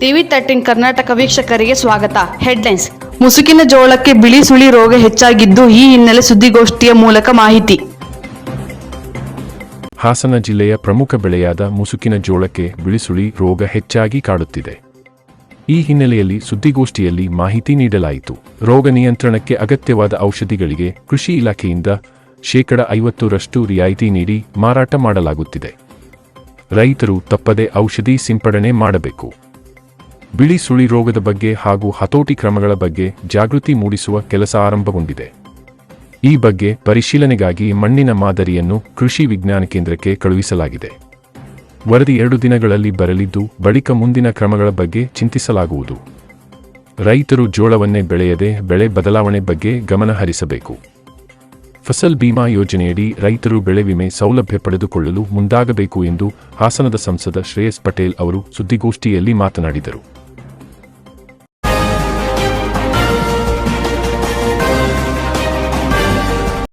TV thirteen Karnataka ವೀಕ್ಷಕರಿಗೆ ಸ್ವಾಗತ. Headlines ಮುಸುಕಿನ ಜೋಳಕ್ಕೆ ಬಿಳಿ ಸುಳಿ ರೋಗ ಹೆಚ್ಚಾಗಿದ್ದು ಈ ಹಿನ್ನೆಲೆ ಸುದ್ದಿಗೋಷ್ಠಿಯ ಮೂಲಕ ಮಾಹಿತಿ. ಹಾಸನ ಜಿಲ್ಲೆಯ ಪ್ರಮುಖ ಬೆಳೆಯಾದ ಮುಸುಕಿನ ಜೋಳಕ್ಕೆ ಬಿಳಿಸುಳಿ ರೋಗ ಹೆಚ್ಚಾಗಿ ಕಾಡುತ್ತಿದೆ. ಈ ಹಿನ್ನೆಲೆಯಲ್ಲಿ ಸುದ್ದಿಗೋಷ್ಠಿಯಲ್ಲಿ ಮಾಹಿತಿ ನೀಡಲಾಯಿತು. ರೋಗ ನಿಯಂತ್ರಣಕ್ಕೆ ಅಗತ್ಯವಾದ ಔಷಧಿಗಳಿಗೆ ಕೃಷಿ ಇಲಾಖೆಯಿಂದ ಶೇಕಡ ಐವತ್ತರಷ್ಟು ರಿಯಾಯಿತಿ ನೀಡಿ ಮಾರಾಟ ಮಾಡಲಾಗುತ್ತಿದೆ. ರೈತರು ತಪ್ಪದೆ ಔಷಧಿ ಸಿಂಪಡಣೆ ಮಾಡಬೇಕು. ಬಿಳಿ ಸುಳಿ ರೋಗದ ಬಗ್ಗೆ ಹಾಗೂ ಹತೋಟಿ ಕ್ರಮಗಳ ಬಗ್ಗೆ ಜಾಗೃತಿ ಮೂಡಿಸುವ ಕೆಲಸ ಆರಂಭಗೊಂಡಿದೆ. ಈ ಬಗ್ಗೆ ಪರಿಶೀಲನೆಗಾಗಿ ಮಣ್ಣಿನ ಮಾದರಿಯನ್ನು ಕೃಷಿ ವಿಜ್ಞಾನ ಕೇಂದ್ರಕ್ಕೆ ಕಳುಹಿಸಲಾಗಿದೆ. ವರದಿ ಎರಡು ದಿನಗಳಲ್ಲಿ ಬರಲಿದ್ದು, ಬಳಿಕ ಮುಂದಿನ ಕ್ರಮಗಳ ಬಗ್ಗೆ ಚಿಂತಿಸಲಾಗುವುದು. ರೈತರು ಜೋಳವನ್ನೇ ಬೆಳೆಯದೆ ಬೆಳೆ ಬದಲಾವಣೆ ಬಗ್ಗೆ ಗಮನ ಹರಿಸಬೇಕು. ಫಸಲ್ ಬಿಮಾ ಯೋಜನೆಯಡಿ ರೈತರು ಬೆಳೆ ವಿಮೆ ಸೌಲಭ್ಯ ಪಡೆದುಕೊಳ್ಳಲು ಮುಂದಾಗಬೇಕು ಎಂದು ಹಾಸನದ ಸಂಸದ ಶ್ರೇಯಸ್ ಪಟೇಲ್ ಅವರು ಸುದ್ದಿಗೋಷ್ಠಿಯಲ್ಲಿ ಮಾತನಾಡಿದರು.